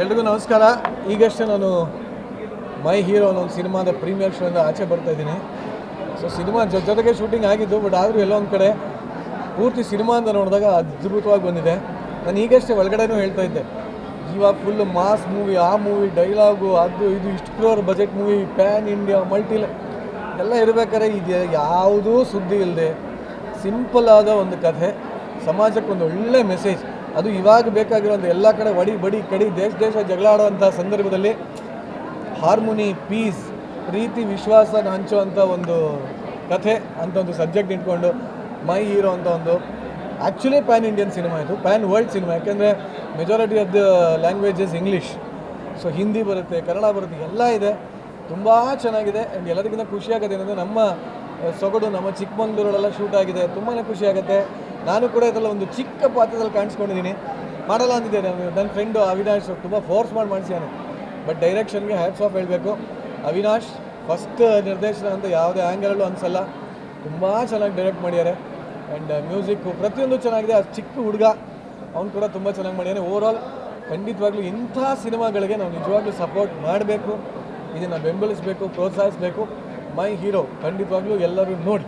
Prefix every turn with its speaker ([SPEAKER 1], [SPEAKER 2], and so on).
[SPEAKER 1] ಎಲ್ರಿಗೂ ನಮಸ್ಕಾರ. ಈಗಷ್ಟೇ ನಾನು ಮೈ ಹೀರೋ ಅನ್ನೋ ಒಂದು ಸಿನಿಮಾದ ಪ್ರೀಮಿಯರ್ ಶೋಯಿಂದ ಆಚೆ ಬರ್ತಾ ಇದ್ದೀನಿ. ಸೊ ಸಿನಿಮಾ ಜೊ ಜೊತೆಗೆ ಶೂಟಿಂಗ್ ಆಗಿದ್ದು ಬಟ್ ಆದರೂ ಎಲ್ಲೋ ಒಂದು ಕಡೆ ಪೂರ್ತಿ ಸಿನಿಮಾ ಅಂತ ನೋಡಿದಾಗ ಅದ್ಭುತವಾಗಿ ಬಂದಿದೆ. ನಾನು ಈಗಷ್ಟೇ ಒಳಗಡೆನೂ ಹೇಳ್ತಾ ಇದ್ದೆ. ಇವಾಗ ಫುಲ್ ಮಾಸ್ ಮೂವಿ ಆ ಮೂವಿ ಡೈಲಾಗು ಅದು ಇದು, ಇಷ್ಟು crore budget movie pan India multi ಎಲ್ಲ ಇರಬೇಕಾದ್ರೆ ಇದು ಯಾವುದೂ ಸುದ್ದಿ ಇಲ್ಲದೆ ಸಿಂಪಲ್ ಆದ ಒಂದು ಕಥೆ, ಸಮಾಜಕ್ಕೆ ಒಂದು ಒಳ್ಳೆ ಮೆಸೇಜ್ ಅದು ಇವಾಗ ಬೇಕಾಗಿರೋಂಥ ಎಲ್ಲ ಕಡೆ ಒಡಿ ಬಡಿ ಕಡಿ ದೇಶ ದೇಶ ಜಗಳ ಆಡೋವಂಥ ಸಂದರ್ಭದಲ್ಲಿ ಹಾರ್ಮೋನಿ, ಪೀಸ್, ಪ್ರೀತಿ ವಿಶ್ವಾಸನ ಹಂಚುವಂಥ ಒಂದು ಕಥೆ ಅಂತ ಒಂದು ಸಬ್ಜೆಕ್ಟ್ ಇಟ್ಕೊಂಡು ಮೈ ಹೀರೋ ಅಂತ ಒಂದು ಆ್ಯಕ್ಚುಲಿ ಪ್ಯಾನ್ ಇಂಡಿಯನ್ ಸಿನಿಮಾ ಇದು ಪ್ಯಾನ್ ವರ್ಲ್ಡ್ ಸಿನಿಮಾ ಯಾಕೆಂದರೆ majority of the languages English so Hindi ಬರುತ್ತೆ ಕನ್ನಡ ಬರುತ್ತೆ, ಎಲ್ಲ ಇದೆ. ತುಂಬ ಚೆನ್ನಾಗಿದೆ. ಆ್ಯಂಡ್ ಎಲ್ಲದಕ್ಕಿಂತ ಖುಷಿಯಾಗುತ್ತೆ ಏನಂದರೆ ನಮ್ಮ ಸೊಗಡು ನಮ್ಮ ಚಿಕ್ಕಮಂಗ್ಳೂರಲ್ಲೆಲ್ಲ ಶೂಟ್ ಆಗಿದೆ. ತುಂಬಾ ಖುಷಿ ಆಗುತ್ತೆ. ನಾನು ಕೂಡ ಇದರಲ್ಲಿ ಒಂದು ಚಿಕ್ಕ ಪಾತ್ರದಲ್ಲಿ ಕಾಣಿಸ್ಕೊಂಡಿದ್ದೀನಿ. ಮಾಡಲ್ಲ ಅಂದಿದ್ದೆ ನಾನು ನನ್ನ ಫ್ರೆಂಡು ಅವಿನಾಶ್ ತುಂಬ ಫೋರ್ಸ್ ಮಾಡಿ ಮಾಡಿಸಿದ್ದಾನೆ ಬಟ್ ಡೈರೆಕ್ಷನ್ಗೆ ಹ್ಯಾಟ್ಸ್ ಆಫ್ ಹೇಳಬೇಕು. ಅವಿನಾಶ್ ಫಸ್ಟ್ ನಿರ್ದೇಶನ ಅಂತ ಯಾವುದೇ ಆ್ಯಂಗಲಲ್ಲೂ ಅನಿಸಲ್ಲ. ತುಂಬ ಚೆನ್ನಾಗಿ ಡೈರೆಕ್ಟ್ ಮಾಡಿದ್ದಾರೆ. ಆ್ಯಂಡ್ ಮ್ಯೂಸಿಕ್ಕು ಪ್ರತಿಯೊಂದು ಚೆನ್ನಾಗಿದೆ. ಆ ಚಿಕ್ಕ ಹುಡುಗ, ಅವ್ನು ಕೂಡ ತುಂಬ ಚೆನ್ನಾಗಿ ಮಾಡಿದ್ದಾನೆ. ಓವರಾಲ್ ಖಂಡಿತವಾಗ್ಲೂ ಇಂಥ ಸಿನಿಮಾಗಳಿಗೆ ನಾವು ನಿಜವಾಗ್ಲೂ ಸಪೋರ್ಟ್ ಮಾಡಬೇಕು. ಇದನ್ನು ಬೆಂಬಲಿಸಬೇಕು, ಪ್ರೋತ್ಸಾಹಿಸಬೇಕು. ಮೈ ಹೀರೋ ಖಂಡಿತವಾಗ್ಲೂ ಎಲ್ಲರೂ ನೋಡಿ.